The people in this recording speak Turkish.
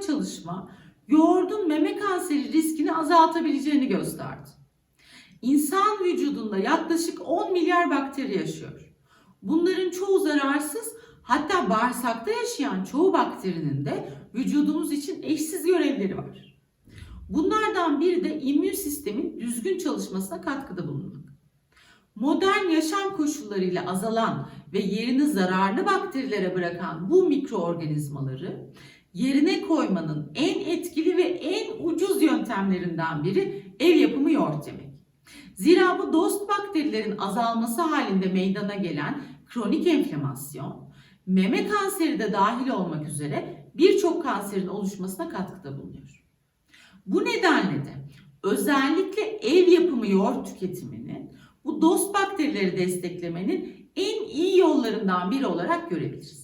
çalışma yoğurdun meme kanseri riskini azaltabileceğini gösterdi. İnsan vücudunda yaklaşık 10 milyar bakteri yaşıyor. Bunların çoğu zararsız, hatta bağırsakta yaşayan çoğu bakterinin de vücudumuz için eşsiz görevleri var. Bunlardan biri de immün sistemin düzgün çalışmasına katkıda bulunmak. Modern yaşam koşullarıyla azalan ve yerini zararlı bakterilere bırakan bu mikroorganizmaları yerine koymanın en etkili ve en ucuz yöntemlerinden biri ev yapımı yoğurt. Zira bu dost bakterilerin azalması halinde meydana gelen kronik enflamasyon, meme kanseri de dahil olmak üzere birçok kanserin oluşmasına katkıda bulunuyor. Bu nedenle de özellikle ev yapımı yoğurt tüketimini dost bakterileri desteklemenin en iyi yollarından biri olarak görebiliriz.